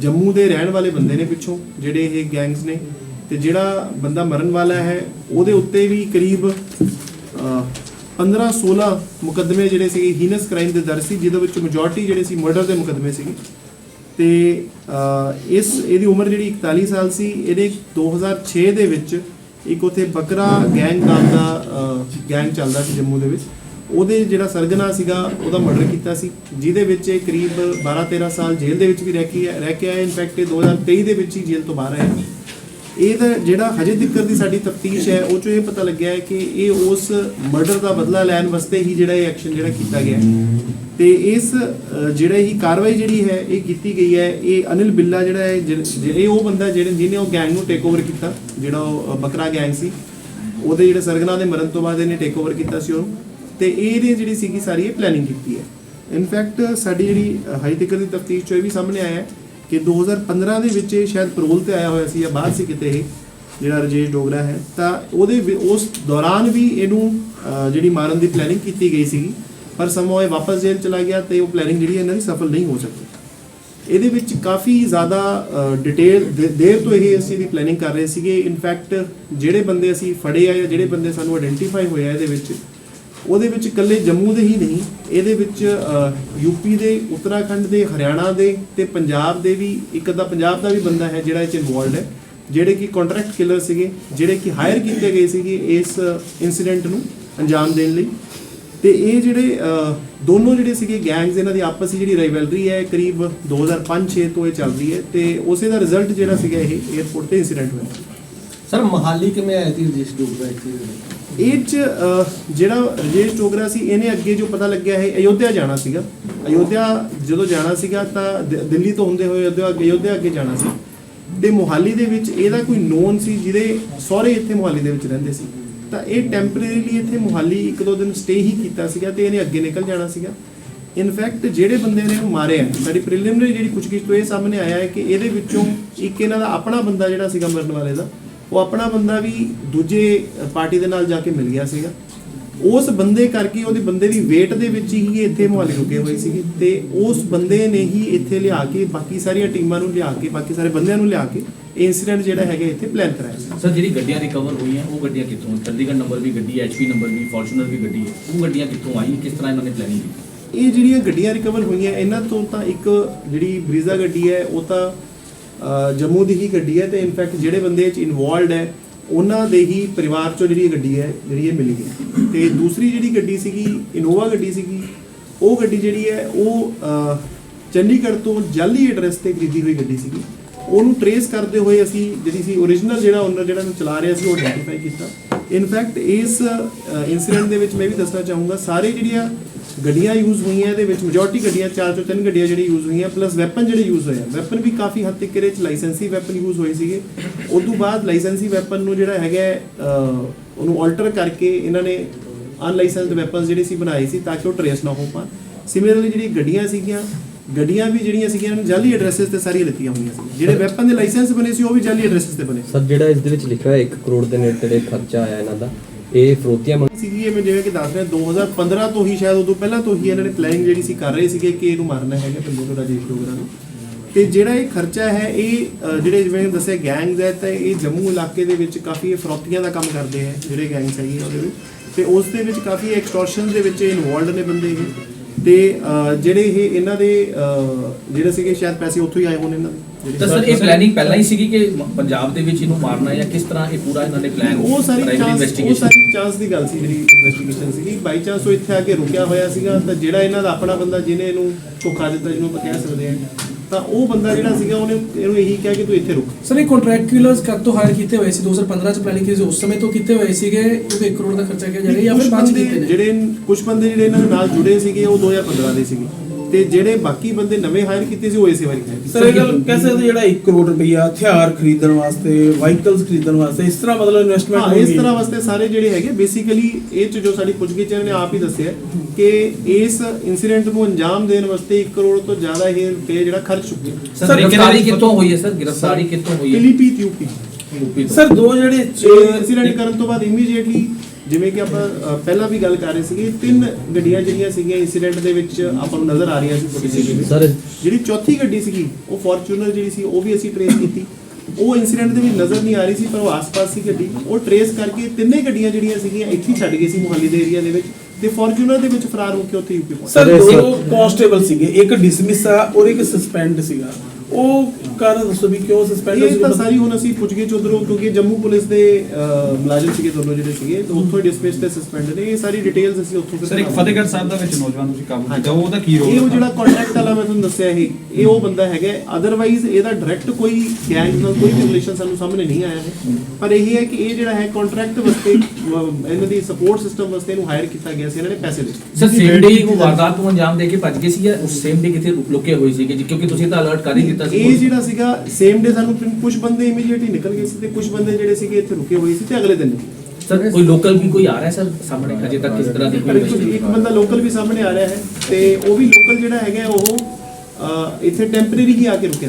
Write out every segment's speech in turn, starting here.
ਜੰਮੂ ਦੇ ਰਹਿਣ ਵਾਲੇ ਬੰਦੇ ਨੇ ਪਿੱਛੋਂ, ਜਿਹੜੇ ਇਹ ਗੈਂਗਸ ਨੇ, ਤੇ ਜਿਹੜਾ ਬੰਦਾ ਮਰਨ ਵਾਲਾ ਹੈ, ਉਹਦੇ ਉੱਤੇ ਵੀ ਕਰੀਬ 15 16 ਮੁਕੱਦਮੇ ਜਿਹੜੇ ਸੀਗੇ ਹੀਨਸ ਕ੍ਰਾਈਮ ਦੇ ਦਰਜ ਸੀ, ਜਿਹਦੇ ਵਿੱਚ ਮੈਜੋਰਟੀ ਜਿਹੜੇ ਸੀ ਮਰਡਰ ਦੇ ਮੁਕੱਦਮੇ ਸੀਗੇ। ਤੇ ਇਸ, ਇਹਦੀ ਉਮਰ ਜਿਹੜੀ 41 ਸਾਲ ਸੀ, ਇਹਦੇ 2006 ਦੇ ਵਿੱਚ ਇੱਕ ਉਥੇ ਬਕਰਾ ਗੈਂਗ ਨਾਮ ਦਾ ਗੈਂਗ ਚੱਲਦਾ ਸੀ ਜੰਮੂ ਦੇ ਵਿੱਚ। ਉਹਦੇ ਜਿਹੜਾ ਸਰਗਨਾ ਸੀਗਾ ਉਹਦਾ ਮਰਡਰ ਕੀਤਾ ਸੀ ਜਿਹਦੇ ਵਿੱਚ ਇਹ ਕਰੀਬ 12-13 ਸਾਲ ਜੇਲ੍ਹ ਦੇ ਵਿੱਚ ਵੀ ਰਹਿ ਕੇ ਰਹਿ ਕੇ ਆਇਆ ਇਨਫੈਕਟ ਇਹ 2023 ਦੇ ਵਿੱਚ ਹੀ ਜੇਲ੍ਹ ਤੋਂ ਬਾਹਰ ਆਇਆ ਇਹਦਾ ਜਿਹੜਾ ਹਜੇ ਤੱਕ ਦੀ ਸਾਡੀ ਤਫਤੀਸ਼ ਹੈ ਉਹ ਚੋਂ ਇਹ ਪਤਾ ਲੱਗਿਆ ਹੈ ਕਿ ਇਹ ਉਸ ਮਰਡਰ ਦਾ ਬਦਲਾ ਲੈਣ ਵਾਸਤੇ ਹੀ ਜਿਹੜਾ ਇਹ ਐਕਸ਼ਨ ਜਿਹੜਾ ਕੀਤਾ ਗਿਆ ਹੈ। ਤੇ ਇਸ ਅ, ਜਿਹੜੇ ਹੀ ਕਾਰਵਾਈ ਜਿਹੜੀ ਹੈ ਇਹ ਕੀਤੀ ਗਈ ਹੈ ਇਹ ਅਨਿਲ ਬਿੱਲਾ ਜਿਹੜਾ ਹੈ ਜਿਹ- ਜਿਹੜੇ ਉਹ ਬੰਦਾ ਜਿਹੜੇ ਜਿਹਨੇ ਉਹ ਗੈਂਗ ਨੂੰ ਟੇਕ ਓਵਰ ਕੀਤਾ ਜਿਹੜਾ ਉਹ ਅ, ਬਕਰਾ ਗੈਂਗ ਸੀ ਉਹਦੇ ਜਿਹੜੇ ਸਰਗਨਾ ਦੇ ਮਰਨ ਤੋਂ ਬਾਅਦ ਇਹਨੇ ਟੇਕ ਓਵਰ ਕੀਤਾ ਸੀ ਉਹਨੂੰ। ਤੇ ਇਹਦੀ ਜਿਹੜੀ ਸੀਗੀ ਸਾਰੀ ਇਹ ਪਲੈਨਿੰਗ ਕੀਤੀ ਹੈ। ਇਨਫੈਕਟ ਸਾਡੀ ਜਿਹੜੀ ਅ, ਹਜੇ ਦੀ ਤਫਤੀਸ਼ ਚੋਂ ਇਹ ਵੀ ਸਾਹਮਣੇ ਆਇਆ ਹੈ ਕਿ 2015 ਦੇ ਵਿੱਚ ਇਹ ਸ਼ਾਇਦ ਪੈਰੋਲ ਤੇ ਆਇਆ ਹੋਇਆ ਸੀ ਜਾਂ ਬਾਹਰ ਸੀ ਕਿਤੇ ਇਹ ਜਿਹੜਾ ਰਜੇਸ਼ ਡੋਗਰਾ ਹੈ। ਤਾਂ ਉਹਦੇ ਵਿ- ਉਸ ਦੌਰਾਨ ਵੀ ਇਹਨੂੰ ਜਿਹੜੀ ਮਾਰਨ ਦੀ ਪਲੈਨਿੰਗ ਕੀਤੀ ਗਈ ਸੀਗੀ। ਪਰ ਸਮਾਂ ਇਹ ਵਾਪਸ ਜੇਲ੍ਹ ਚਲਾ ਗਿਆ ਤੇ ਉਹ ਪਲੈਨਿੰਗ ਜਿਹੜੀ ਇਹਨਾਂ ਦੀ ਸਫਲ ਨਹੀਂ ਹੋ ਸਕੀ। ਇਹਦੇ ਵਿੱਚ ਕਾਫੀ ਜ਼ਿਆਦਾ ਡਿਟੇਲ ਦੇਰ ਤੋਂ ਇਹ ਅਸੀਂ ਦੀ ਪਲੈਨਿੰਗ ਕਰ ਰਹੇ ਸੀਗੇ। ਇਨਫੈਕਟ ਜਿਹੜੇ ਬੰਦੇ ਅਸੀਂ ਫੜੇ ਆ ਜਾਂ ਜਿਹੜੇ ਬੰਦੇ ਸਾਨੂੰ ਆਇਡੈਂਟੀਫਾਈ ਹੋਇਆ ਇਹਦੇ ਵਿੱਚ ਉਹਦੇ ਵਿੱਚ ਇਕੱਲੇ ਜੰਮੂ ਦੇ ਹੀ ਨਹੀਂ, ਇਹਦੇ ਵਿੱਚ ਯੂਪੀ ਦੇ, ਉੱਤਰਾਖੰਡ ਦੇ, ਹਰਿਆਣਾ ਦੇ ਤੇ ਪੰਜਾਬ ਦੇ ਵੀ, ਇੱਕ ਅੱਧਾ ਪੰਜਾਬ ਦਾ ਵੀ ਬੰਦਾ ਹੈ ਜਿਹੜਾ ਇਹ ਚ ਇਨਵੋਲਡ ਹੈ, ਜਿਹੜੇ ਕਿ ਕੰਟਰੈਕਟ ਕਿਲਰ ਸੀਗੇ, ਜਿਹੜੇ ਕਿ ਹਾਇਰ ਕੀਤੇ ਗਏ ਸੀਗੇ ਇਸ ਇਨਸੀਡੈਂਟ ਨੂੰ ਅੰਜਾਮ ਦੇਣ ਲਈ। ਤੇ ਇਹ ਜਿਹੜੇ ਦੋਨੋਂ ਜਿਹੜੇ ਸੀਗੇ ਗੈਂਗਸ ਇਹਨਾਂ ਦੀ ਆਪਸ ਵਿੱਚ ਜਿਹੜੀ ਰਾਈਵਲਰੀ ਹੈ ਕਰੀਬ 2005-6 ਤੋਂ ਇਹ ਚੱਲ ਰਹੀ ਹੈ ਤੇ ਉਸੇ ਦਾ ਰਿਜ਼ਲਟ ਜਿਹੜਾ ਸੀਗਾ ਇਹ 에어ਪੋਰਟ ਤੇ ਇਨਸੀਡੈਂਟ ਹੋਇਆ। ਸਰ, ਮਹਾਲੀ ਕਿਵੇਂ ਆਇਆ ਸੀ ਰਜੇਸ਼ ਡੋਗਰਾ ਇੱਥੇ? ਇਹ ਚ ਜਿਹੜਾ ਰਜੇਸ਼ ਚੋਗਰਾ ਸੀ, ਇਹਨੇ ਅੱਗੇ ਜੋ ਪਤਾ ਲੱਗਿਆ ਹੈ ਅਯੋਧਿਆ ਜਾਣਾ ਸੀਗਾ। ਅਯੋਧਿਆ ਜਦੋਂ ਜਾਣਾ ਸੀਗਾ ਤਾਂ ਦਿੱਲੀ ਤੋਂ ਹੁੰਦੇ ਹੋਏ ਅਯੋਧਿਆ ਅਯੋਧਿਆ ਅੱਗੇ ਜਾਣਾ ਸੀ। ਤੇ ਮੋਹਾਲੀ ਦੇ ਵਿੱਚ ਇਹਦਾ ਕੋਈ ਨੋਨ ਸੀ, ਜਿਹਦੇ ਸਹੁਰੇ ਇੱਥੇ ਮੋਹਾਲੀ ਦੇ ਵਿੱਚ ਰਹਿੰਦੇ ਸੀ। ਤਾਂ ਇਹ ਟੈਂਪਰੇਰੀਲੀ ਇੱਥੇ ਮੋਹਾਲੀ ਇੱਕ ਦੋ ਦਿਨ ਸਟੇ ਹੀ ਕੀਤਾ ਸੀਗਾ ਤੇ ਇਹਨੇ ਅੱਗੇ ਨਿਕਲ ਜਾਣਾ ਸੀਗਾ। ਇਨਫੈਕਟ ਜਿਹੜੇ ਬੰਦੇ ਨੇ ਇਹਨੂੰ ਮਾਰਿਆ, ਸਾਡੀ ਪ੍ਰੀਲਿਮਿਨਰੀ ਜਿਹੜੀ ਪੁੱਛਗਿੱਛ ਤੋਂ ਇਹ ਸਾਹਮਣੇ ਆਇਆ ਹੈ ਕਿ ਇਹਦੇ ਵਿੱਚੋਂ ਇੱਕ ਇਹਨਾਂ ਦਾ ਆਪਣਾ ਬੰਦਾ ਜਿਹੜਾ ਸੀਗਾ ਮਰਨ ਵਾਲੇ ਦਾ ਉਹ ਆਪਣਾ ਬੰਦਾ ਵੀ ਦੂਜੇ ਪਾਰਟੀ ਦੇ ਨਾਲ ਜਾ ਕੇ ਮਿਲ ਗਿਆ ਸੀਗਾ। ਉਸ ਬੰਦੇ ਕਰਕੇ ਉਹਦੇ ਬੰਦੇ ਦੀ ਵੇਟ ਦੇ ਵਿੱਚ ਹੀ ਇੱਥੇ ਮੁਹਾਲੀ ਰੁਕੇ ਹੋਏ ਸੀਗੇ ਤੇ ਉਸ ਬੰਦੇ ਨੇ ਹੀ ਇੱਥੇ ਲਿਆ ਕੇ ਬਾਕੀ ਸਾਰੀਆਂ ਟੀਮਾਂ ਨੂੰ ਲਿਆ ਕੇ ਬਾਕੀ ਸਾਰੇ ਬੰਦਿਆਂ ਨੂੰ ਲਿਆ ਕੇ ਇਨਸੀਡੈਂਟ ਜਿਹੜਾ ਹੈਗਾ ਇੱਥੇ ਪਲਾਨ ਕਰਾਇਆ ਸੀ। ਸਰ ਜਿਹੜੀ ਗੱਡੀਆਂ ਰਿਕਵਰ ਹੋਈਆਂ ਉਹ ਗੱਡੀਆਂ ਕਿੱਥੋਂ ਚੰਡੀਗੜ੍ਹ ਨੰਬਰ ਵੀ ਗੱਡੀ ਐਚਪੀ ਨੰਬਰ ਵੀ ਫੋਰਚੂਨਰ ਵੀ ਗੱਡੀ ਹੈ ਉਹ ਗੱਡੀਆਂ ਕਿੱਥੋਂ ਆਈ ਕਿਸ ਤਰ੍ਹਾਂ ਇਹਨਾਂ ਨੇ ਪਲੈਨਿੰਗ ਕੀਤੀ? ਇਹ ਜਿਹੜੀਆਂ ਗੱਡੀਆਂ ਰਿਕਵਰ ਹੋਈਆਂ ਇਹਨਾਂ ਤੋਂ ਤਾਂ ਇੱਕ ਜਿਹੜੀ ਬਰੀਜ਼ਾ ਗੱਡੀ ਹੈ ਉਹ ਤਾਂ ਜੰਮੂ ਦੀ ਹੀ ਗੱਡੀ ਹੈ ਤੇ ਇਨਫੈਕਟ ਜਿਹੜੇ ਬੰਦੇ ਚ ਇਨਵੋਲਡ ਹੈ, ਉਹਨਾਂ ਦੇ ਹੀ ਪਰਿਵਾਰ ਚੋਂ ਜਿਹੜੀ ਇਹ ਗੱਡੀ ਹੈ, ਜਿਹੜੀ ਇਹ ਮਿਲੀ ਗਈ ਤੇ ਦੂਸਰੀ ਜਿਹੜੀ ਗੱਡੀ ਸੀਗੀ ਇਨੋਵਾ ਗੱਡੀ ਸੀਗੀ, ਉਹ ਗੱਡੀ ਜਿਹੜੀ ਹੈ, ਉਹ ਚੰਡੀਗੜ੍ਹ ਤੋਂ ਜਾਲੀ ਐਡਰੈਸ ਤੇ ਖਰੀਦੀ ਹੋਈ ਗੱਡੀ ਸੀਗੀ। ਉਹਨੂੰ ਟਰੇਸ ਕਰਦੇ ਹੋਏ ਅਸੀਂ ਜਿਹੜੀ ਸੀ origignal ਜਿਹੜਾ ਓਨਰ ਜਿਹੜਾ ਨੂੰ ਚਲਾ ਰਿਹਾ ਸੀ, ਉਹ ਆਇਡੈਂਟੀਫਾਈ ਕੀਤਾ। ਇਨਫੈਕਟ ਇਸ ਇਨਸੀਡੈਂਟ ਦੇ ਵਿੱਚ ਮੈਂ ਵੀ ਦੱਸਣਾ ਚਾਹੂੰਗਾ, ਸਾਰੇ ਜਿਹੜੀਆਂ ਗੱਡੀਆਂ ਯੂਜ਼ ਹੋਈਆਂ ਇਹਦੇ ਵਿੱਚ ਮੈਜੋਰਟੀ ਗੱਡੀਆਂ ਚਾਰ ਤੋਂ ਤਿੰਨ ਗੱਡੀਆਂ ਜਿਹੜੀ ਯੂਜ਼ ਹੋਈਆਂ ਪਲੱਸ ਵੈਪਨ ਜਿਹੜੇ ਯੂਜ਼ ਹੋਏ ਆ। ਵੈਪਨ ਵੀ ਕਾਫੀ ਹੱਦ ਤੱਕ ਇਹਦੇ ਵਿੱਚ ਲਾਇਸੈਂਸੀ ਵੈਪਨ ਯੂਜ਼ ਹੋਏ ਸੀਗੇ। ਉਸ ਤੋਂ ਬਾਅਦ ਲਾਇਸੈਂਸੀ ਵੈਪਨ ਨੂੰ ਜਿਹੜਾ ਹੈਗਾ ਹੈ, ਉਹਨੂੰ ਆਲਟਰ ਕਰਕੇ ਇਹਨਾਂ ਨੇ ਅਨਲਾਇਸੈਂਸਡ ਵੈਪਨਸ ਜਿਹੜੇ ਸੀ ਬਣਾਏ ਸੀ ਤਾਂ ਕਿ ਉਹ ਟਰੇਸ ਨਾ ਹੋ ਪਾਣ। ਸਿਮਿਲਰਲੀ ਜਿਹੜੀ ਗੱਡੀਆਂ ਸੀਗੀਆਂ ਗੱਡੀਆਂ ਵੀ ਜਿਹੜੀਆਂ ਸੀਗੀਆਂ ਇਹਨਾਂ ਨੇ ਜਾਲੀ ਐਡਰੈਸਸ ਤੇ ਸਾਰੀਆਂ ਲਿੱਤੀਆਂ ਹੋਈਆਂ ਸੀ। ਜਿਹੜੇ ਵੈਪਨ ਦੇ ਲਾਇਸੈਂਸ ਬਣੇ ਸੀ ਉਹ ਵੀ ਜਾਲੀ ਐਡਰੈਸਸ ਤੇ ਬਣੇ। ਸਰ ਜਿਹੜਾ ਇਸ ਦੇ ਵਿੱਚ ਲਿਖਿਆ ਹੋਇਆ 1 ਕਰੋੜ ਦੇ ਨੇੜੇ ਤੇੜੇ ਖਰਚਾ ਆਇਆ ਇਹਨਾਂ ਦਾ ਇਹ ਫਰੋਤੀਆਂ ਮੰਗ- ਸੀਗੀ ਮੈਂ ਜਿਵੇਂ ਕਿ ਦੱਸ ਰਿਹਾ 2015 ਤੋਂ ਹੀ ਸ਼ਾਇਦ ਉਦੋਂ ਪਹਿਲਾਂ ਤੋਂ ਹੀ ਇਹਨਾਂ ਨੇ ਪਲੈਨਿੰਗ ਜਿਹੜੀ ਸੀ ਕਰ ਰਹੇ ਸੀਗੇ ਕਿ ਇਹਨੂੰ ਮਾਰਨਾ ਹੈਗਾ ਬੰਦੇ ਨੂੰ ਰਾਜੇਸ਼ ਡੋਗਰਾ ਨੂੰ। ਤੇ ਜਿਹੜਾ ਇਹ ਖਰਚਾ ਹੈ ਇਹ ਅ, ਜਿਹੜੇ ਜਿਵੇਂ ਦੱਸਿਆ ਗੈਂਗਸ ਹੈ ਤਾਂ ਇਹ ਜੰਮੂ ਇਲਾਕੇ ਦੇ ਵਿੱਚ ਕਾਫੀ ਇਹ ਫਰੋਤੀਆਂ ਦਾ ਕੰਮ ਕਰਦੇ ਹੈ ਜਿਹੜੇ ਗੈਂਗਸ ਹੈਗੇ ਆ ਉਹਦੇ ਵਿੱਚ। ਤੇ ਉਸ ਦੇ ਵਿੱਚ ਕਾਫੀ ਐਕਸਟੋਰਸ਼ਨ ਦੇ ਵਿੱਚ ਇਨਵੋਲਡ ਨੇ ਬੰਦੇ ਇਹ। ਤੇ ਅ, ਜਿਹੜੇ ਇਹ ਇਹਨਾਂ ਦੇ ਅ, ਜਿਹੜੇ ਸੀਗੇ ਸ਼ਾਇਦ ਪੈਸੇ ਉੱਥੋਂ ਹੀ ਆਏ ਹੋਣ ਇਹਨਾਂ ਦੇ। ਤਾਂ ਸਰ ਇਹ ਪਲੈਨਿੰਗ ਪਹਿਲਾਂ ਹੀ ਸੀਗੀ ਕਿ ਪੰਜਾਬ ਦੇ ਵਿੱਚ ਇਹਨੂੰ ਮਾਰਨਾ ਜਾਂ ਕਿਸ ਤਰ੍ਹਾਂ ਇਹ ਪੂਰਾ ਇਹਨਾਂ ਨੇ ਪਲਾਨ ਉਹ ਸਾਰੀ ਚਾਂਸ ਉਹ ਸਾਰੀ ਚਾਂਸ ਦੀ ਗੱਲ ਸੀ ਜਿਹੜੀ ਇਨਵੈਸਟੀਗੇਸ਼ਨ ਸੀਗੀ। ਬਾਈ ਚਾਂਸ ਉਹ ਇੱਥੇ ਆ ਕੇ ਰੁਕਿਆ ਹੋਇਆ ਸੀਗਾ। ਤਾਂ ਜਿਹੜਾ ਇਹਨਾਂ ਦਾ ਆਪਣਾ ਬੰਦਾ ਜਿਹਨੇ ਇਹਨੂੰ ਧੋਖਾ ਦਿੱਤਾ ਜਿਹਨੂੰ ਆਪਾਂ ਕਹਿ ਸਕਦੇ ਹਾਂ ਤਾਂ ਉਹ ਬੰਦਾ ਜਿਹੜਾ ਸੀਗਾ ਉਹਨੇ ਇਹਨੂੰ ਇਹੀ ਕਿਹਾ ਕਿ ਤੂੰ ਇੱਥੇ ਰੁਕ। ਸਰ ਇਹ ਕੰਟਰੈਕਚੁਅਲਸ ਕਦ ਤੋਂ ਹਾਇਰ ਕੀਤੇ ਹੋਏ ਸੀ? 2015 ਚ ਪਲੈਨਿੰਗ ਕੀਤੀ ਸੀ। ਉਸ ਸਮੇਂ ਤੋਂ ਕੀਤੇ ਹੋਏ ਸੀਗੇ? ਕਿਉਂਕਿ 1 ਕਰੋੜ ਦਾ ਖਰਚਾ ਕਿਹਾ ਜਾ ਰਿਹਾ ਜਾਂ ਫਿਰ ਬਾਅਦ ਚ ਬੰਦੇ ਕੀਤੇ ਨੇ? ਜਿਹੜੇ ਕੁਝ ਬੰਦੇ ਜਿਹੜੇ ਇਹਨਾਂ ਦੇ ਨਾਲ ਜੁੜੇ ਸੀਗੇ ਉਹ 2015 ਦੇ ਸੀਗੇ। ਤੇ ਜਿਹੜੇ ਬਾਕੀ ਬੰਦੇ ਨਵੇਂ ਹਾਇਰ ਕੀਤੇ ਸੀ ਉਹ ਇਸੇ ਵਾਰੀ ਹਾਇਰ ਕੀਤੇ। ਸਰ ਇਹ ਗੱਲ ਕਹਿ ਸਕਦੇ ਜਿਹੜਾ 1 ਕਰੋੜ ਰੁਪਈਆ ਹਥਿਆਰ ਖਰੀਦਣ ਵਾਸਤੇ ਵਾਹੀਕਲਸ ਖਰੀਦਣ ਵਾਸਤੇ ਇਸ ਤਰ੍ਹਾਂ ਮਤਲਬ ਇਨਵੈਸਟਮੈਂਟ ਹਾਂ ਇਸ ਤਰ੍ਹਾਂ ਵਾਸਤੇ ਸਾਰੇ ਜਿਹੜੇ ਹੈਗੇ ਬੇਸਿਕਲੀ ਇਹ ਚ ਜੋ ਸਾਡੀ ਪੁੱਛਗਿੱਛ ਨੇ ਆਪ ਹੀ ਦੱਸਿਆ ਕਿ ਇਸ ਇਨਸੀਡੈਂਟ ਨੂੰ ਅੰਜਾਮ ਦੇਣ ਵਾਸਤੇ 1 ਕਰੋੜ ਤੋਂ ਜ਼ਿਆਦਾ ਇਹ ਰੁਪਏ ਜਿਹੜਾ ਖਰਚ ਚੁੱਕੇ ਸਰ ਗ੍ਰਿਫਤਾਰੀ ਕਿੱਥੋਂ ਹੋਈ ਹੈ ਸਰ? ਗ੍ਰਿਫਤਾਰੀ ਕਿੱਥੋਂ ਹੋਈ ਹੈ? Philippi UP. ਸਰ ਦੋ ਜਿਹੜੇ ਇਨਸੀਡੈਂਟ ਕਰਨ ਤੋਂ ਬਾਅਦ ਇਮੀਡੀਏਟਲੀ ਜਿਵੇਂ ਕਿ ਆਪਾਂ ਅ, ਪਹਿਲਾਂ ਵੀ ਗੱਲ ਕਰ ਰਹੇ ਸੀਗੇ ਤਿੰਨ ਗੱਡੀਆਂ ਜਿਹੜੀਆਂ ਸੀਗੀਆਂ ਇਨਸੀਡੈਂਟ ਦੇ ਵਿੱਚ ਆਪਾਂ ਨੂੰ ਨਜ਼ਰ ਆ ਰਹੀਆਂ ਸੀ ਫੁਟੇਜ ਵਿੱਚ। ਸਰ ਜਿਹੜੀ ਚੌਥੀ ਗੱਡੀ ਸੀਗੀ ਉਹ ਫੋਰਚੂਨਰ ਜਿਹੜੀ ਸੀ ਉਹ ਵੀ ਅਸੀਂ ਟਰੇਸ ਕੀਤੀ। ਉਹ ਇਨਸੀਡੈਂਟ ਦੇ ਵਿੱਚ ਨਜ਼ਰ ਨਹੀਂ ਆ ਰਹੀ ਸੀ ਪਰ ਉਹ ਆਸ-ਪਾਸ ਸੀ ਗੱਡੀ। ਉਹ ਟਰੇਸ ਕਰਕੇ ਤਿੰਨੇ ਗੱਡੀਆਂ ਜਿਹੜੀਆਂ ਸੀਗੀਆਂ ਇੱਥੇ ਹੀ ਛੱਡ ਗਏ ਸੀ ਮੁਹਾਲੀ ਦੇ ਏਰੀਆ ਦੇ ਵਿੱਚ ਤੇ ਫੋਰਚੂਨਰ ਦੇ ਵਿੱਚ ਫਰਾਰ ਹੋ ਕੇ ਉੱਥੇ ਯੂਪੀ ਪਹੁੰਚ। ਸਰ ਦੋ ਕਾਂਸਟੇਬਲ ਸੀਗੇ ਇੱਕ ਡਿਸਮਿਸ ਆ ਔਰ ਇੱਕ ਸਸਪੈਂਡ ਸੀਗਾ। ਉਹ ਕਾਰਨ ਦੱਸੋ ਵੀ ਕਿਉਂ ਸਸਪੈਂਡ ਇਹ ਤਾਂ ਸਾਰੀ ਹੁਣ ਅਸੀਂ ਪੁੱਛ ਗਏ ਚੋਦਰੋਂ ਕਿਉਂਕਿ ਜੰਮੂ ਪੁਲਿਸ ਦੇ ਮੁਲਾਜ਼ਮ ਸੀਗੇ ਦੋਨੋਂ ਜਿਹੜੇ ਸੀਗੇ ਤੇ ਉੱਥੋਂ ਡਿਸਪਿਸ ਤੇ ਸਸਪੈਂਡ ਨੇ। ਇਹ ਸਾਰੀ ਡਿਟੇਲਸ ਅਸੀਂ ਉੱਥੋਂ ਸਰ ਇੱਕ। ਫਤਿਹਗੜ੍ਹ ਸਾਹਿਬ ਦਾ ਵਿੱਚ ਨੌਜਵਾਨ ਤੁਸੀਂ ਕਾਬੂ ਕੀਤਾ ਉਹਦਾ ਕੀ ਰੋਲ ਇਹ ਉਹ ਜਿਹੜਾ ਕੰਟਰੈਕਟ ਵਾਲਾ ਮੈਂ ਤੁਹਾਨੂੰ ਦੱਸਿਆ ਇਹ ਇਹ ਉਹ ਬੰਦਾ ਹੈਗਾ ਅਦਰਵਾਈਜ਼ ਇਹਦਾ ਡਾਇਰੈਕਟ ਕੋਈ ਗੈਂਗ ਨਾਲ ਕੋਈ ਰਿਲੇਸ਼ਨ ਸਾਨੂੰ ਸਾਹਮਣੇ ਨਹੀਂ ਆਇਆ ਹੈ। ਪਰ ਇਹ ਹੈ ਕਿ ਇਹ ਜਿਹੜਾ ਹੈ ਕੰਟਰੈਕਟ ਵਾਸਤੇ ਇਹਨਾਂ ਦੀ ਸਪੋਰਟ ਸਿਸਟਮ ਵਾਸਤੇ ਇਹਨੂੰ ਹਾਇਰ ਕੀਤਾ ਗਿਆ ਸੀ ਇਹਨਾਂ ਨੇ ਪੈਸੇ ਦਿੱਤੇ। ਸਰ ਸੇਮ ਡੇ ਉਹ ਵਾਰਦਾਤ ਨੂੰ ਅੰਜਾਮ ਦੇ ਕੇ ਭੱਜ ਗਏ ਸੀ ਜਾਂ ਉਸ ਸੇਮ ਡੇ ਕਿਤੇ ਲੁਕੇ ਹੋਏ ਸੀਗੇ? ਕਿਉਂਕਿ ਤੁਸੀਂ ਤਾਂ ਅਲਰਟ ਕਰ ਹੀ ਦਿੱਤਾ ਸੀ ਇਹ ਜਿਹੜਾ ਸੀਗਾ ਸੇਮ ਡੇ ਸਾਨੂੰ ਕੁਝ ਬੰਦੇ ਇਮੀਡੀਏਟਲੀ ਨਿਕਲ ਗਏ ਸੀ ਤੇ ਕੁਝ ਬੰਦੇ ਜਿਹੜੇ ਸੀਗੇ ਇੱਥੇ ਰੁਕੇ ਹੋਏ ਸੀ ਤੇ ਅਗਲੇ ਦਿਨ ਸਰ ਕੋਈ ਲੋਕਲ ਵੀ ਕੋਈ ਆ ਰਿਹਾ ਸਰ ਸਾਹਮਣੇ? ਅਜੇ ਤੱਕ ਕਿਸ ਤਰ੍ਹਾਂ ਦੀ ਕੁਝ ਇੱਕ ਬੰਦਾ ਲੋਕਲ ਵੀ ਸਾਹਮਣੇ ਆ ਰਿਹਾ ਹੈ ਤੇ ਉਹ ਵੀ ਲੋਕਲ ਜਿਹੜਾ ਹੈਗਾ ਉਹ ਇੱਥੇ ਟੈਂਪਰੇਰੀ ਹੀ ਆ ਕੇ ਰੁਕਿਆ।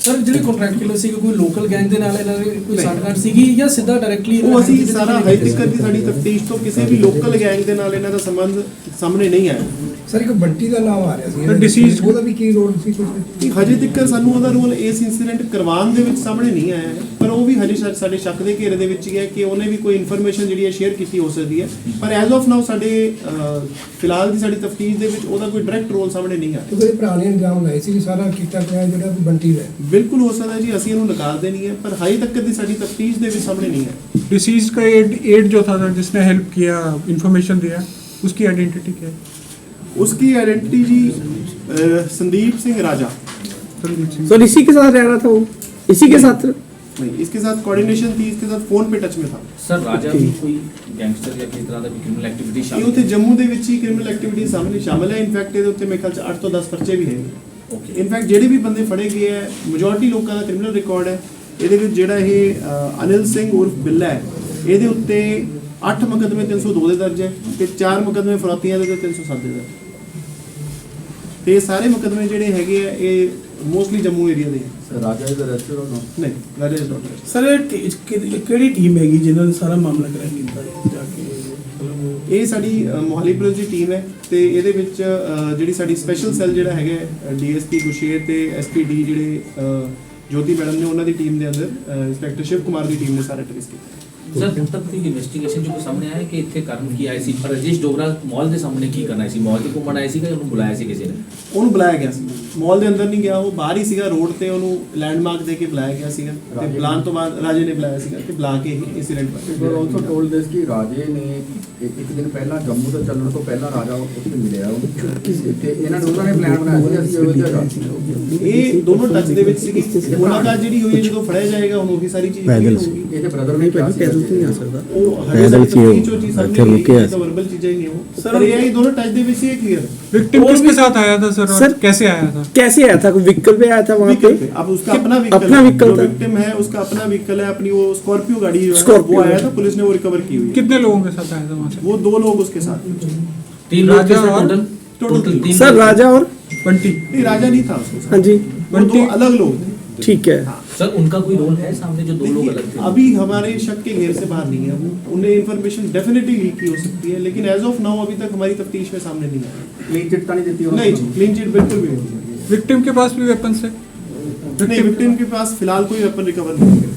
ਸਰ ਜਿਹੜੇ ਕੰਟਰੈਕਟ ਕਿਲਰ ਸੀਗੇ ਕੋਈ ਲੋਕਲ ਗੈਂਗ ਦੇ ਨਾਲ ਇਹਨਾਂ ਦੀ ਕੋਈ ਸਾਂਠਗਾਂਠ ਸੀਗੀ ਜਾਂ ਸਿੱਧਾ ਡਾਇਰੈਕਟਲੀ ਉਹ ਅਸੀਂ ਸਾਰਾ ਹਾਈ ਤੱਕ ਦੀ ਸਾਡੀ ਤਫਤੀਸ਼ ਤੋਂ ਕਿਸੇ ਵੀ ਲੋਕਲ ਗੈਂਗ ਦੇ ਨਾਲ ਇਹਨਾਂ ਦਾ ਸੰਬੰਧ ਸਾਹਮਣੇ ਨਹੀਂ ਆਇਆ। ਸਰ ਇੱਕ ਬੰਟੀ ਦਾ ਨਾਮ ਆ ਰਿਹਾ ਸੀ Sir, deceased- ਉਹਦਾ ਵੀ ਕੀ ਰੋਲ ਸੀ ਕੁਝ ਕਿ ਹਜੇ ਤੱਕ ਸਾਨੂੰ ਉਹਦਾ ਰੋਲ ਇਸ ਇਨਸੀਡੈਂਟ ਕਰਵਾਉਣ ਦੇ ਵਿੱਚ ਸਾਹਮਣੇ ਨਹੀਂ ਆਇਆ ਹੈ ਪਰ ਉਹ ਵੀ ਹਜੇ ਸ਼ਾ- ਸਾਡੇ ਸ਼ੱਕ ਦੇ ਘੇਰੇ ਦੇ ਵਿੱਚ ਹੀ ਹੈ ਕਿ ਉਹਨੇ ਵੀ ਕੋਈ ਇਨਫੋਰਮੇਸ਼ਨ ਜਿਹੜੀ ਹੈ ਸ਼ੇਅਰ ਕੀਤੀ ਹੋ ਸਕਦੀ ਹੈ ਪਰ ਐਜ਼ ਆਫ ਨਾਓ ਸਾਡੇ ਅਹ, ਫਿਲਹਾਲ ਦੀ ਸਾਡੀ ਤਫਤੀਸ਼ ਦੇ ਵਿੱਚ ਉਹਦਾ ਕੋਈ ਡਾਇਰੈਕਟ ਰੋਲ ਸਾਹਮਣੇ ਨਹੀਂ ਆਇਆ ਕਿਉਂਕਿ ਇਹਦੇ ਭਰਾ ਨੇ ਇਲਜ਼ਾਮ ਲਾਏ ਸੀ ਕਿ ਸਾਰਾ ਕੀਤਾ ਪਿਆ ਜਿਹੜਾ ਵੀ ਬੰਟੀ ਦਾ ਹੈ। ਬਿਲਕੁਲ ਹੋ ਸਕਦਾ ਜੀ ਅਸੀਂ ਇਹਨੂੰ ਨਕਾਰਦੇ ਨਹੀਂ ਹੈ ਪਰ ਹਜੇ ਤੱਕ ਦੀ ਸਾਡੀ ਤਫਤੀਸ਼ ਦੇ ਵਿੱਚ ਸਾਹਮਣੇ ਨਹੀਂ ਆਇਆ डिसीज का एड एड जो था सर जिसने हेल्प किया इंफॉर्मेशन दिया उसकी आइडेंटिटी क्या है उसकी आइडेंटिटी जी अ, संदीप सिंह राजा संदीप सिंह सर इसी के साथ रह रहा था वो इसी के साथ नहीं इसके साथ कोऑर्डिनेशन थी इसके साथ फोन पे टच में था ਸਰ ਰਾਜਾ ਵੀ ਕੋਈ ਗੈਂਗਸਟਰ ਜਾਂ ਕਿਸੇ ਤਰ੍ਹਾਂ ਦਾ ਵੀ ਕ੍ਰਿਮੀਨਲ ਐਕਟੀਵਿਟੀ ਇਹ ਸ਼ਾਮਿਲ ਉੱਥੇ ਜੰਮੂ ਦੇ ਵਿੱਚ ਹੀ ਕ੍ਰਿਮੀਨਲ ਐਕਟੀਵਿਟੀ ਸਾਹਮਣੇ ਸ਼ਾਮਲ ਹੈ ਇਨਫੈਕਟ ਇਹਦੇ ਉੱਤੇ ਮੇਰੇ ਖਿਆਲ ਚ 8 ਤੋਂ 10 ਪਰਚੇ ਵੀ ਹੈਗੇ ਓਕੇ ਇਨਫੈਕਟ ਜਿਹੜੇ ਵੀ ਬੰਦੇ ਫੜੇ ਗਏ ਹੈ ਮੈਜੋਰਿਟੀ ਲੋਕਾਂ ਦਾ ਕ੍ਰਿਮੀਨਲ ਰਿਕਾਰਡ ਹੈ ਇਹਦੇ ਵਿੱਚ ਜਿਹੜਾ ਇਹ ਅ, ਅਨਿਲ ਸਿੰਘ ਉਰਫ ਬਿੱਲਾ ਹੈ ਇਹਦੇ ਉੱਤੇ 8 ਮੁਕੱਦਮੇ 302 ਦੇ ਦਰਜ ਹੈ ਤੇ 4 ਮੁਕੱਦਮੇ ਫਰੋਤੀਆਂ ਦੇ ਤੇ 307 ਦੇ ਦਰਜ ਤੇ ਇਹ ਸਾਰੇ ਮੁਕੱਦਮੇ ਜਿਹੜੇ ਹੈਗੇ ਆ ਇਹ ਮੋਸਟਲੀ ਜੰਮੂ ਏਰੀਆ ਦੇ ਹੈ ਰਾਜਾ ਇਜ਼ ਰੈਸਟੋਰੈਂਟ ਨਹੀਂ। ਰਾਜਾ ਇਜ਼ ਨਾਟ ਸਰ ਇਹ ਕਿ- ਕਿਹੜੀ ਟੀਮ ਹੈਗੀ ਜਿਨ੍ਹਾਂ ਨੇ ਸਾਰਾ ਮਾਮਲਾ ਕਰਾਇਆ ਕੀਤਾ ਹੈ? ਜਾ ਕੇ ਮਤਲਬ ਇਹ ਸਾਡੀ ਅ, ਮੋਹਾਲੀ ਪੁਲਿਸ ਦੀ ਟੀਮ ਹੈ ਤੇ ਇਹਦੇ ਵਿੱਚ ਅ, ਜਿਹੜੀ ਸਾਡੀ ਸਪੈਸ਼ਲ ਸੈੱਲ ਜਿਹੜਾ ਹੈਗਾ ਡੀਐਸਪੀ ਗੁਸ਼ੇਰ ਤੇ ਐਸਪੀਡੀ ਜਿਹੜੇ ਅ, ਜੋਤੀ ਮੈਡਮ ਨੇ ਉਹਨਾਂ ਦੀ ਟੀਮ ਦੇ ਅੰਦਰ ਇੰਸਪੈਕਟਰ ਸ਼ਿਵ ਕੁਮਾਰ ਦੀ ਟੀਮ ਨੇ ਸਾਰਾ ਟ੍ਰੇਸ ਕੀਤਾ। ਸਰ ਹੁਣ ਤੱਕ ਦੀ ਇਨਵੈਸਟੀਗੇਸ਼ਨ ਜੋ ਕੋਈ ਸਾਹਮਣੇ ਆਇਆ ਹੈ ਕਿ ਇੱਥੇ ਕਾਰਨ ਕੀ ਆਇਆ ਸੀ ਪਰ ਰਜੇਸ਼ ਡੋਗਰਾ ਮਾਲ ਦੇ ਸਾਹਮਣੇ ਕੀ ਕਰਨਾ ਸੀ ਮਾਲ 'ਚ ਘੁੰਮਣ ਆਇਆ ਸੀ ਕਿ ਉਹਨੂੰ ਬੁਲਾਇਆ ਸੀ ਕਿਸੇ ਨੇ ਉਹਨੂੰ ਬੁਲਾਇਆ ਗਿਆ ਸੀ ਮਾਲ ਦੇ ਅੰਦਰ ਨਹੀਂ ਗਿਆ ਉਹ ਬਾਹਰ ਹੀ ਸੀਗਾ ਰੋਡ ਤੇ ਉਹਨੂੰ ਲੈਂਡਮਾਰਕ ਦੇ ਕੇ ਬੁਲਾਇਆ ਗਿਆ ਸੀਗਾ ਤੇ ਬੁਲਾਉਣ ਤੋਂ ਬਾਅਦ ਰਾਜੇ ਨੇ ਬੁਲਾਇਆ ਸੀਗਾ ਤੇ ਬੁਲਾ ਕੇ ਇਹ ਇਨਸੀਡੈਂਟ ਪਰ ਵਾਪਰਿਆ ਆਲਸੋ ਟੋਲਡ ਦਿਸ ਕਿ ਰਾਜੇ ਨੇ ਇੱਕ ਇੱਕ ਦਿਨ ਪਹਿਲਾਂ ਜੰਮੂ ਤੋਂ ਚੱਲਣ ਤੋਂ ਪਹਿਲਾਂ ਰਾਜਾ ਉੱਥੇ ਮਿਲਿਆ ਉਹਨੂੰ ਤੇ ਇਹਨਾਂ ਨੇ ਉਹਨਾਂ ਨੇ ਪਲਾਨ ਬਣਾਇਆ ਸੀ ਅਸੀਂ ਉਹ ਜਗ੍ਹਾ ਇਹ ਦੋਨੋਂ ਟੱਚ ਦੇ ਵਿੱਚ ਸੀਗੀ ਮੁਲਾਕਾਤ ਜਿਹੜੀ ਹੋਈ ਹੈ ਜਦੋਂ ਫੜਿਆ ਜਾਏਗਾ ਹੁਣ ਉਹ ਵੀ ਸਾਰੀ ਚੀਜ਼ ਸੀ ਇਹਦੇ ਬ੍ਰਦਰ ਨੇ ਕਿਹਾ ਸੀ पैदल तो नहीं आ सकता ਉਹ ਪੈਦਲ ਸੀ ਉਹ, ਇੱਥੇ ਇੱਥੇ ਰੁਕਿਆ ਸੀ। ਵਰਬਲ ਚੀਜ਼ਾਂ ਹੀ ਨਹੀਂ ਉਹ Sir, ਸਰ ਇਹ ਇਹ ਦੋਨੋਂ ਟੱਚ ਦੇ ਵਿੱਚ ਹੀ ਕਲੀਅਰ विक्टिम किसके साथ आया था सर और सर- कैसे आया था कैसे आया था कोई व्हीकल पे आया था वहाँ पे व्हीकल पे अब उसका अपना व्हीकल अपना व्हीकल था विक्टिम है उसका अपना व्हीकल है अपनी वो स्कॉर्पियो गाड़ी जो है Scorpio वो आया था पुलिस ने वो रिकवर की हुई है कितने लोगों के साथ आया था वहाँ से वो दो लोग उसके साथ तीन लोग थे राजा सर और- टोटल टोटल तीन सर लोग। राजा और बंटी नहीं राजा नहीं था उसके साथ हाँ जी वो दो अलग लोग थे ठीक है सर उनका कोई रोल है सामने जो दो लोग अलग देखिए, थे अभी हमारे शक के घेर से बाहर नहीं है वो उन्हें इन्फॉर्मेशन डेफिनेटली लीक की हो सकती है लेकिन एज ऑफ नाउ अभी तक हमारी तफ्तीश में सामने नहीं आया ਕਲੀਨ ਚਿੱਟ ਤਾਂ ਨਹੀਂ ਦਿੱਤੀ ਉਹਨਾਂ नहीं क्लीन चिट बिल्कुल भी नहीं विक्टिम के पास भी वेपन से नहीं विक्टिम के पास फिलहाल कोई वेपन रिकवर नहीं है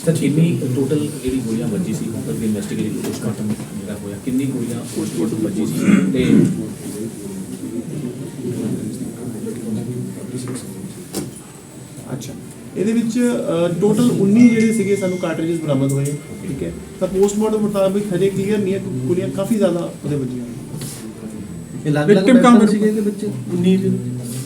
ਸਰ ਕਿੰਨੀ ਟੋਟਲ ਜਿਹੜੀ ਗੋਲੀਆਂ ਵੱਜੀ ਸੀ ਹੁਣ ਤੱਕ ਦੀ ਇਨਵੈਸਟੀਗੇਸ਼ਨ ਪੋਸਟਮਾਰਟਮ ਜਿਹੜਾ ਹੋਇਆ ਕਿੰਨੀ ਗੋਲੀਆਂ ਪੋਸਟਮਾਰਟਮ ਵੱਜੀ ਸੀ ਤੇ ਇਹਦੇ ਵਿੱਚ ਟੋਟਲ 19 ਜਿਹੜੇ ਸੀਗੇ ਸਾਨੂੰ ਕਾਰਟ੍ਰਿਜਸ ਬਰਾਮਦ ਹੋਏ ਠੀਕ ਹੈ? ਤਾਂ ਪੋਸਟਮਾਰਟਮ ਮੁਤਾਬਕ ਹਜੇ ਕਲੀਅਰ ਨਹੀਂ ਹੈ ਗੋਲੀਆਂ ਕਾਫੀ ਜ਼ਿਆਦਾ ਉਹਦੇ ਵੱਜੀਆਂ ਇਹ ਅਲੱਗ-ਅਲੱਗ ਵੈਪਨ ਸੀਗੇ ਇਹਦੇ ਵਿੱਚ? 19 ਦੇ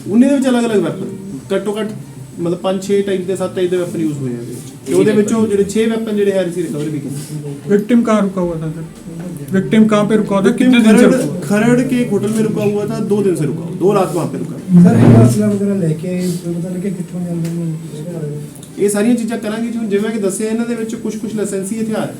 19 ਦੇ ਵਿੱਚ ਅਲੱਗ-ਅਲੱਗ ਵੈਪਨ ਘੱਟੋ ਘੱਟ ਮਤਲਬ 5-6 ਟਾਈਪ ਦੇ 7 ਟਾਈਪ ਦੇ ਵੈਪਨ ਯੂਜ਼ ਹੋਏ ਆ ਇਹਦੇ ਵਿੱਚ। ਤੇ ਉਹਦੇ ਵਿੱਚੋਂ ਜਿਹੜੇ 6 ਵੈਪਨ ਜਿਹੜੇ ਹੈ ਰਿਸੀ ਰਿਕਵਰ ਵੀ ਕੀਤੇ। ਵਿਕਟਿਮ ਕਾਰ ਰੁਕਾ ਹੋਇਆ ਸਰ विक्टिम कहाँ पे रुका हुआ था कितने दिन से खरड़ रुका हुआ था? खरड़ के एक होटल में रुका हुआ था दो दिन से रुका हुआ दो रात वहाँ पे रुका ਸਰ ਇਹ ਅਸਲਾ ਵਗੈਰਾ ਲੈ ਕੇ ਪਤਾ ਲੱਗਿਆ ਕਿੱਥੋਂ ਜਾਂਦੇ ਨੇ ਇਹ ਸਾਰੀਆਂ ਚੀਜ਼ਾਂ ਕਰਾਂਗੇ ਜੀ ਹੁਣ ਜਿਵੇਂ ਕਿ ਦੱਸਿਆ ਇਹਨਾਂ ਦੇ ਵਿੱਚ ਕੁਝ ਕੁਝ ਲਾਇਸੈਂਸੀ ਹਥਿਆਰ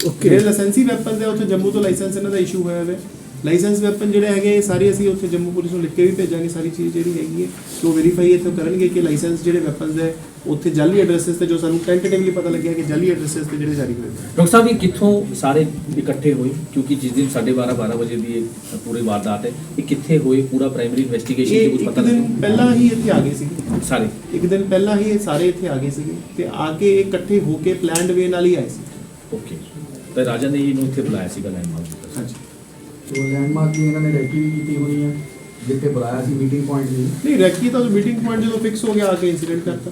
ओके ਜਿਹੜੇ ਲਾਇਸੈਂਸੀ ਵੈਪਨ ਦੇ ਉੱਥੇ ਜੰਮੂ ਤੋਂ ਲਾਇਸੈਂਸ ਇਹਨਾਂ ਦਾ ਇਸ਼ੂ ਹੋਇਆ ਹੈ ਲਾਇਸੈਂਸ ਵੈਪਨ ਜਿਹੜੇ ਹੈਗੇ ਸਾਰੇ ਅਸੀਂ ਉੱਥੇ ਜੰਮੂ ਪੁਲਿਸ ਨੂੰ ਲਿਖ ਕੇ ਵੀ ਭੇਜਾਂਗੇ ਸਾਰੀ ਚੀਜ਼ ਜਿਹੜੀ ਹੈਗੀ ਹੈ। ਉਹ ਵੈਰੀਫਾਈ ਇੱਥੇ ਕਰਨਗੇ ਕਿ ਲਾਇਸੈਂਸ ਜਿਹੜੇ ਵੈਪਨਸ ਹੈ ਉੱਥੇ ਜਾਲੀ ਐਡਰੈਸਸ ਤੇ ਜੋ ਸਾਨੂੰ ਟੈਂਟੇਟਿਵਲੀ ਪਤਾ ਲੱਗਿਆ ਕਿ ਜਾਲੀ ਐਡਰੈਸਸ ਤੇ ਜਿਹੜੇ ਜਾਰੀ ਹੋਏ। ਡਾਕਟਰ ਸਾਹਿਬ ਇਹ ਕਿੱਥੋਂ ਸਾਰੇ ਇਕੱਠੇ ਹੋਏ? ਕਿਉਂਕਿ ਜਿਸ ਦਿਨ 12:30 12 ਵਜੇ ਦੀ ਇਹ ਪੂਰੀ ਵਾਰਦਾਤ ਹੈ ਇਹ ਕਿੱਥੇ ਹੋਏ? ਪੂਰਾ ਪ੍ਰਾਇਮਰੀ ਇਨਵੈਸਟੀਗੇਸ਼ਨ ਦੀ ਕੁਝ ਇੱਕ ਪਤਾ ਦਿਨ ਲੱਗਿਆ? ਪਹਿਲਾਂ ਹੀ ਇੱਥੇ ਆ ਗਏ ਸੀ। ਸਾਰੇ? ਇੱਕ ਦਿਨ ਪਹਿਲਾਂ ਹੀ ਇਹ ਸਾਰੇ ਇੱਥੇ ਆ ਗਏ ਸੀਗੇ ਤੇ ਆ ਕੇ ਇਹ ਇਕੱਠੇ ਹੋ ਕੇ ਪਲਾਨਡ ਵੇ ਨਾਲ ਹੀ ਆਏ ਸੀ। ਓਕੇ ਤੇ ਰਾਜਾ ਨੇ ਇਹਨੂੰ ਇੱਥੇ ਬੁਲਾਇਆ ਸੀਗਾ ਲੈਂਡਮਾਰਕ ਹਾਂਜੀ। ਸੋ ਲੈਂਡਮਾਰਕ ਵੀ ਇਹਨਾਂ ਨੇ ਰੈਕੀ ਵੀ ਕੀਤੀ ਹੋਈ ਹੈ ਜਿੱਥੇ ਬੁਲਾਇਆ ਸੀ ਮੀਟਿੰਗ ਪੁਆਇੰਟ ਲਈ ਨਹੀਂ ਰੈਕੀ ਤਾਂ ਮੀਟਿੰਗ ਪੁਆਇੰਟ ਜਦੋਂ ਫਿਕਸ ਹੋ ਗਿਆ, ਆ ਕੇ ਇਨਸੀਡੈਂਟ ਕਰਤਾ।